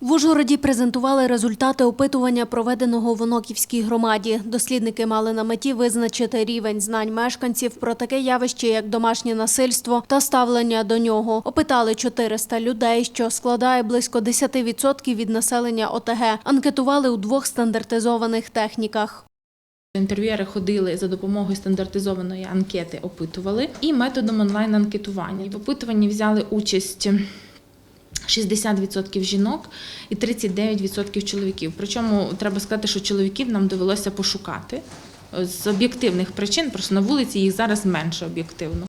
В Ужгороді презентували результати опитування, проведеного в Оноківській громаді. Дослідники мали на меті визначити рівень знань мешканців про таке явище, як домашнє насильство та ставлення до нього. Опитали 400 людей, що складає близько 10% від населення ОТГ. Анкетували у двох стандартизованих техніках. Інтерв'юери ходили за допомогою стандартизованої анкети, опитували і методом онлайн-анкетування. В опитуванні взяли участь 60% жінок і 39% чоловіків. Причому треба сказати, що чоловіків нам довелося пошукати з об'єктивних причин, просто на вулиці їх зараз менше об'єктивно.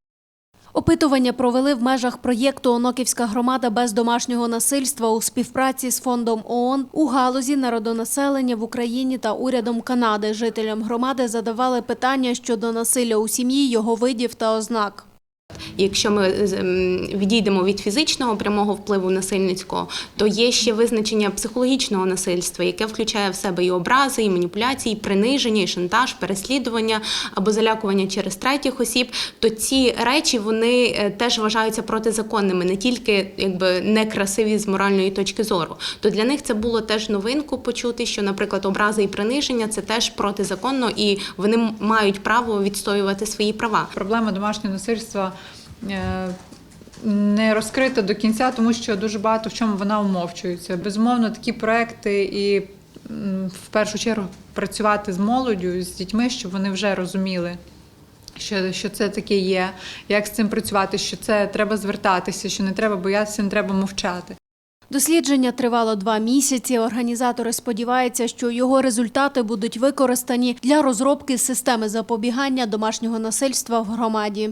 Опитування провели в межах проєкту Оноківська громада без домашнього насильства у співпраці з фондом ООН у галузі народонаселення в Україні та урядом Канади. Жителям громади задавали питання щодо насилля у сім'ї, його видів та ознак. Якщо ми відійдемо від фізичного прямого впливу насильницького, то є ще визначення психологічного насильства, яке включає в себе і образи, і маніпуляції, і приниження, і шантаж, переслідування або залякування через третіх осіб. То ці речі вони е, теж вважаються протизаконними, не тільки якби некрасиві з моральної точки зору. То для них це було теж новинку почути, що, наприклад, образи і приниження це теж протизаконно, і вони мають право відстоювати свої права. Проблема домашнього насильства не розкрита до кінця, тому що дуже багато в чому вона умовчується. Безумовно, такі проекти і в першу чергу працювати з молоддю, з дітьми, щоб вони вже розуміли. Що, що це таке є, як з цим працювати, що це треба звертатися, що не треба боятися, не треба мовчати. Дослідження тривало два місяці. Організатори сподіваються, що його результати будуть використані для розробки системи запобігання домашнього насильства в громаді.